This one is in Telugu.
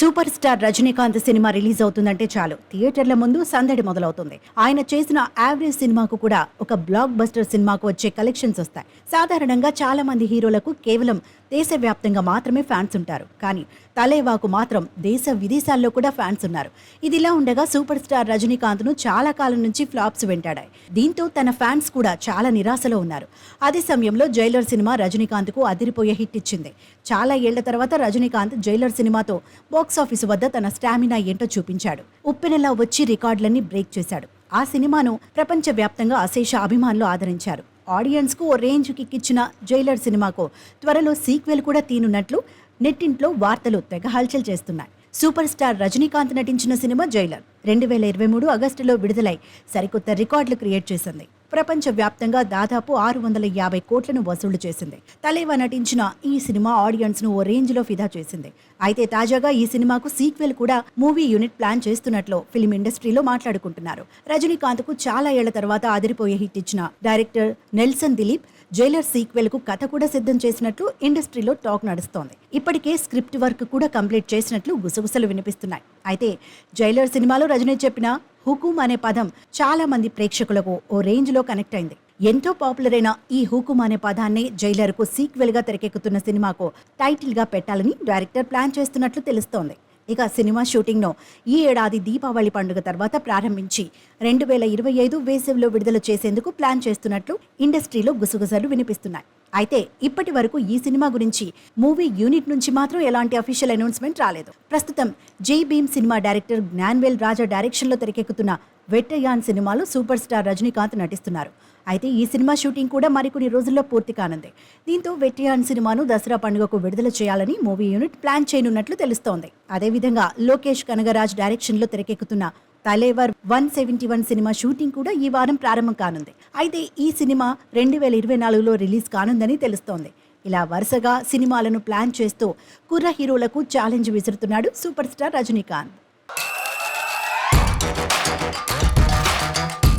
Super star Rajinikanth cinema release అవుతుందంటే చాలు. థియేటర్ల ముందు సందడి మొదలవుతుంది. ఆయన చేసిన యావరేజ్ సినిమాకు కూడా ఒక బ్లాక్ బస్టర్ సినిమాకు వచ్చే కలెక్షన్స్ వస్తాయి. సాధారణంగా చాలా మంది హీరోలకు కేవలం దేశవ్యాప్తంగా మాత్రమే ఫ్యాన్స్ ఉంటారు. కానీ తలేవాకు మాత్రం దేశ విదేశాల్లో కూడా ఫ్యాన్స్ ఉన్నారు. ఇదిలా ఉండగా సూపర్ స్టార్ రజనీకాంత్ను చాలా కాలం నుంచి ఫ్లాప్స్ వెంటాడాయి. దీంతో తన ఫ్యాన్స్ కూడా చాలా నిరాశలో ఉన్నారు. అదే సమయంలో జైలర్ సినిమా రజనీకాంత్కు అదిరిపోయే హిట్ ఇచ్చింది. చాలా ఏళ్ళ తర్వాత రజనీకాంత్ జైలర్ సినిమాతో బాక్సాఫీసు వద్ద తన స్టామినా ఏంటో చూపించాడు. ఉప్పెనలా వచ్చి రికార్డులన్నీ బ్రేక్ చేశాడు. ఆ సినిమాను ప్రపంచవ్యాప్తంగా అశేష అభిమానులు ఆదరించారు. ఆడియన్స్కు ఓ రేంజ్ కిక్కిచ్చిన జైలర్ సినిమాకు త్వరలో సీక్వెల్ కూడా తీనున్నట్లు నెట్టింట్లో వార్తలు తెగ హల్చల్ చేస్తున్నాయి. సూపర్ స్టార్ రజనీకాంత్ నటించిన సినిమా జైలర్. రెండు వేల ఇరవై మూడు ఆగస్టులో విడుదలై సరికొత్త రికార్డులు క్రియేట్ చేసింది. ప్రపంచవ్యాప్తంగా దాదాపు ఆరు వందల యాభై కోట్లను వసూలు చేసింది. తలేవా నటించిన ఈ సినిమా ఆడియన్స్ను ఓ రేంజ్లో ఫిదా చేసింది. అయితే తాజాగా ఈ సినిమాకు సీక్వెల్ కూడా మూవీ యూనిట్ ప్లాన్ చేస్తున్నట్లు ఫిల్మ్ ఇండస్ట్రీలో మాట్లాడుకుంటున్నారు. రజనీకాంత్కు చాలా ఏళ్ళ తర్వాత అదిరిపోయే హిట్ ఇచ్చిన డైరెక్టర్ నెల్సన్ దిలీప్ జైలర్ సీక్వెల్కు కథ కూడా సిద్ధం చేసినట్లు ఇండస్ట్రీలో టాక్ నడుస్తోంది. ఇప్పటికే స్క్రిప్ట్ వర్క్ కూడా కంప్లీట్ చేసినట్లు గుసగుసలు వినిపిస్తున్నాయి. అయితే జైలర్ సినిమాలో రజనీ చెప్పిన హుకుమ్ అనే పదం చాలా మంది ప్రేక్షకులకు ఓ రేంజ్లో కనెక్ట్ అయింది. ఎంతో పాపులర్ అయిన ఈ హుకుమ్ అనే పదాన్ని జైలర్కు సీక్వెల్గా తెరకెక్కుతున్న సినిమాకు టైటిల్గా పెట్టాలని డైరెక్టర్ ప్లాన్ చేస్తున్నట్లు తెలుస్తోంది. ఇక సినిమా షూటింగ్ను ఈ ఏడాది దీపావళి పండుగ తర్వాత ప్రారంభించి రెండు వేల ఇరవై ఐదు వేసవిలో విడుదల చేసేందుకు ప్లాన్ చేస్తున్నట్లు ఇండస్ట్రీలో గుసగుసలు వినిపిస్తున్నాయి. అయితే ఇప్పటి వరకు ఈ సినిమా గురించి మూవీ యూనిట్ నుంచి మాత్రం ఎలాంటి అఫీషియల్ అనౌన్స్మెంట్ రాలేదు. ప్రస్తుతం జై భీమ్ సినిమా డైరెక్టర్ జ్ఞాన్వేల్ రాజా డైరెక్షన్లో తెరకెక్కుతున్న వెట్టయాన్ సినిమాలో సూపర్ స్టార్ రజనీకాంత్ నటిస్తున్నారు. అయితే ఈ సినిమా షూటింగ్ కూడా మరికొన్ని రోజుల్లో పూర్తి కానుంది. దీంతో వెట్రియాన్ సినిమాను దసరా పండుగకు విడుదల చేయాలని మూవీ యూనిట్ ప్లాన్ చేయనున్నట్లు తెలుస్తోంది. అదేవిధంగా లోకేష్ కనగరాజ్ డైరెక్షన్లో తెరకెక్కుతున్న Thalaivar one seventy one cinema shooting కూడా ఈ వారం ప్రారంభం కానుంది. అయితే ఈ సినిమా రెండు వేల ఇరవై నాలుగులో రిలీజ్ కానుందని తెలుస్తోంది. ఇలా వరుసగా సినిమాలను ప్లాన్ చేస్తూ కుర్ర హీరోలకు challenge విసురుతున్నాడు super star Rajinikanth. Ha ha.